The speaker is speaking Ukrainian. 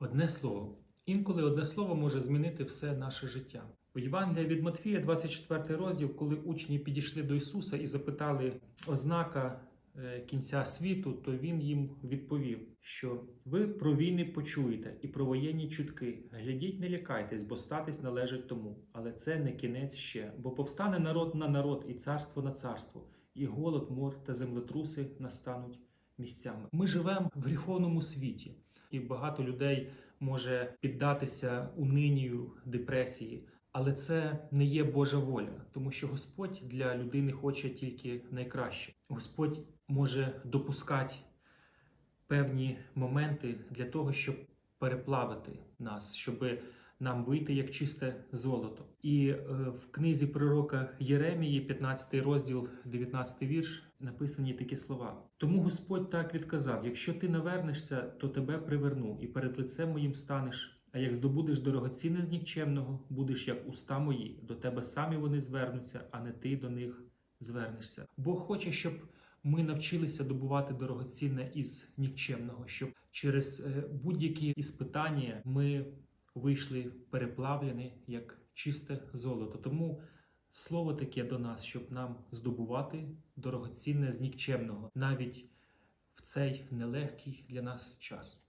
Одне слово. Інколи одне слово може змінити все наше життя. У Євангелія від Матфія, 24 розділ, коли учні підійшли до Ісуса і запитали ознака е, кінця світу, то Він їм відповів, що ви про війни почуєте і про воєнні чутки. Глядіть, не лякайтесь, бо статись належить тому. Але це не кінець ще, бо повстане народ на народ і царство на царство, і голод, мор та землетруси настануть місцями. Ми живемо в гріховному світі, і багато людей може піддатися унинію, депресії. Але це не є Божа воля, тому що Господь для людини хоче тільки найкраще. Господь може допускати певні моменти для того, щоб переплавити нас, щоб нам вийти як чисте золото. І е, в книзі пророка Єремії, 15 розділ, 19 вірш, написані такі слова. Тому Господь так відказав: якщо ти навернешся, то тебе приверну, і перед лицем моїм станеш. А як здобудеш дорогоцінне з нікчемного, будеш як уста мої, до тебе самі вони звернуться, а не ти до них звернешся. Бог хоче, щоб ми навчилися добувати дорогоцінне із нікчемного, щоб через е, будь-які іспитання ми вийшли переплавлені як чисте золото. Тому слово таке до нас, щоб нам здобувати дорогоцінне з нікчемного, навіть в цей нелегкий для нас час.